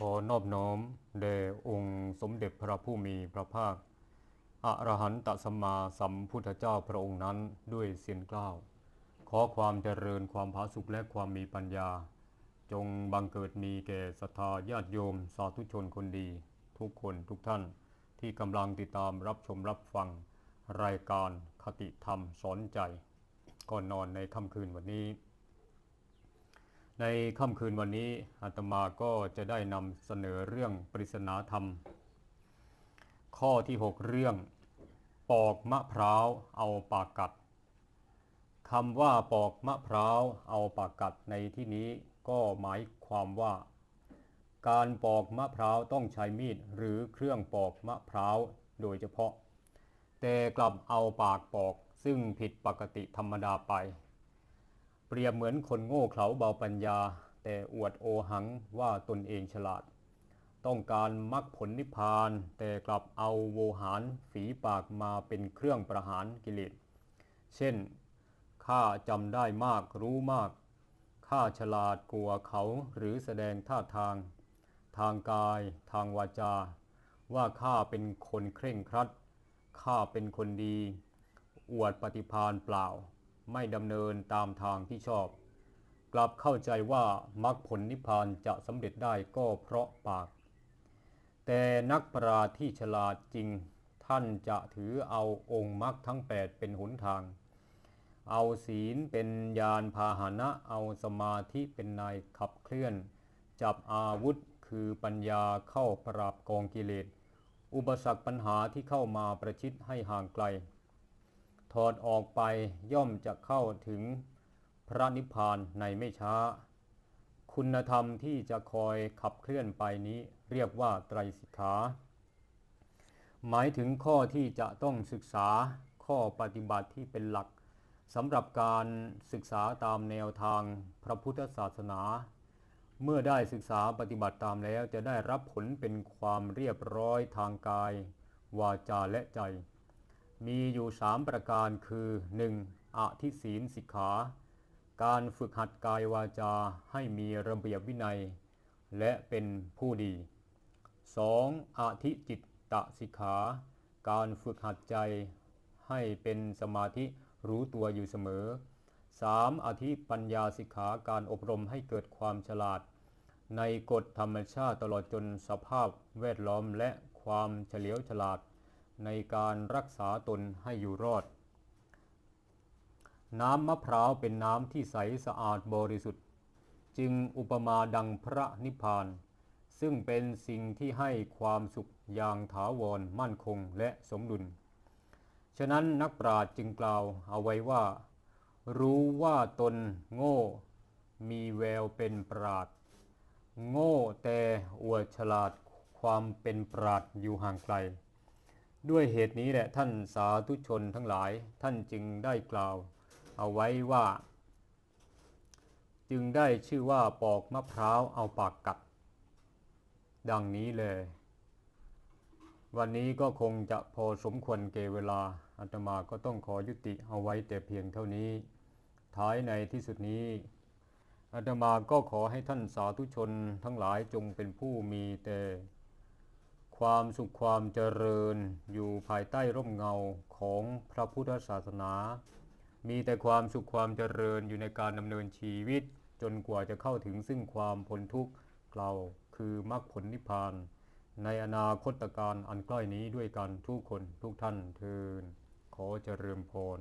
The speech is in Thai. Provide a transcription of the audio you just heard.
ขอนอบน้อมแด่องค์สมเด็จพระผู้มีพระภาคอรหันตสัมมาสัมพุทธเจ้าพระองค์นั้นด้วยเสียงกล้าว ขอความเจริญความผาสุกและความมีปัญญา จงบังเกิดมีแก่ศรัทธาญาติโยม สาธุชนคนดี ทุกคนทุกท่านที่กำลังติดตามรับชมรับฟัง รายการคติธรรมสอนใจ ก่อนนอนในค่ำคืนวันนี้ ในค่ำคืนวันนี้อาตมาก็จะได้นำเสนอเรื่องปริศนาธรรม ข้อที่ 6 เรื่อง ปอกมะพร้าวเอาปากกัดคำว่าปอกมะพร้าวเอาปากกัดในที่นี้ก็หมายความว่า การปอกมะพร้าวต้องใช้มีดหรือเครื่องปอกมะพร้าวโดยเฉพาะ แต่กลับเอาปากปอกซึ่งผิดปกติธรรมดาไป เปรียบเหมือนคนโง่เขลาเบาปัญญา แต่อวดโอหังว่าตนเองฉลาด ต้องการมรรคผลนิพพาน แต่กลับเอาโวหารฝีปากมาเป็นเครื่องประหารกิเลส เช่น ข้าจำได้มากรู้มาก ข้าฉลาดกลัวเขาหรือแสดงท่าทาง ทางกาย ทางวาจา ว่าข้าเป็นคนเคร่งครัด ข้าเป็นคนดี อวดปฏิพานเปล่า ไม่ดำเนินตามทางที่ชอบ กลับเข้าใจว่ามรรคผลนิพพานจะสำเร็จได้ก็เพราะปาก แต่นักปราชญ์ที่ฉลาดจริงท่านจะถือเอาองค์มรรคทั้ง 8 เป็นหนทาง เอาศีลเป็นยานพาหนะ เอาสมาธิเป็นนายขับเคลื่อน จับอาวุธคือปัญญาเข้าปราบกองกิเลส อุปสรรคปัญหาที่เข้ามาประชิดให้ห่างไกล ถอดออกไปย่อมจะเข้าถึงพระนิพพานในไม่ช้า คุณธรรมที่จะคอยขับเคลื่อนไปนี้เรียกว่าไตรสิกขา หมายถึงข้อที่จะต้องศึกษาข้อปฏิบัติที่เป็นหลักสำหรับการศึกษาตามแนวทางพระพุทธศาสนา เมื่อได้ศึกษาปฏิบัติตามแล้วจะได้รับผลเป็นความเรียบร้อยทางกาย วาจาและใจ มีอยู่สามประการคือ 1. อธิศีลสิกขา การฝึกหัดกายวาจาให้มีระเบียบวินัย และเป็นผู้ดี 2. อธิจิตตะสิกขา การฝึกหัดใจให้เป็นสมาธิรู้ตัวอยู่เสมอ 3. อธิปัญญาสิกขาการอบรมให้เกิดความฉลาด ในกฎธรรมชาติตลอดจนสภาพแวดล้อมและความเฉลียวฉลาด ในการรักษาตนให้อยู่รอด น้ำมะพร้าวเป็นน้ำที่ใสสะอาดบริสุทธิ์ จึงอุปมาดังพระนิพพาน ซึ่งเป็นสิ่งที่ให้ความสุขอย่างถาวรมั่นคงและสมดุล ฉะนั้นนักปราชญ์จึงกล่าวเอาไว้ว่า รู้ว่าตนโง่ มีแววเป็นปราดโง่แต่อวดฉลาดความเป็นปราดอยู่ห่างไกล ด้วยเหตุนี้แหละท่านสาธุชนทั้งหลายท่านจึงได้กล่าว เอาไว้ว่า จึงได้ชื่อว่าปอกมะพร้าวเอาปากกัด ดังนี้เลย วันนี้ก็คงจะพอสมควรเกเวลาอาตมาก็ต้องขอยุติเอาไว้แต่เพียงเท่านี้ ท้ายในที่สุดนี้อาตมาก็ขอให้ท่านสาธุชนทั้งหลายจงเป็นผู้มีแต่ ความสุขความเจริญอยู่ภายใต้ร่มเงาของพระพุทธศาสนา มีแต่ความสุขความเจริญอยู่ในการดำเนินชีวิต จนกว่าจะเข้าถึงซึ่งความพ้นทุกข์กล่าคือมรรคผลนิพพาน ในอนาคตการอันใกล้นี้ด้วยกันทุกคนทุกท่านเทินขอเจริญพร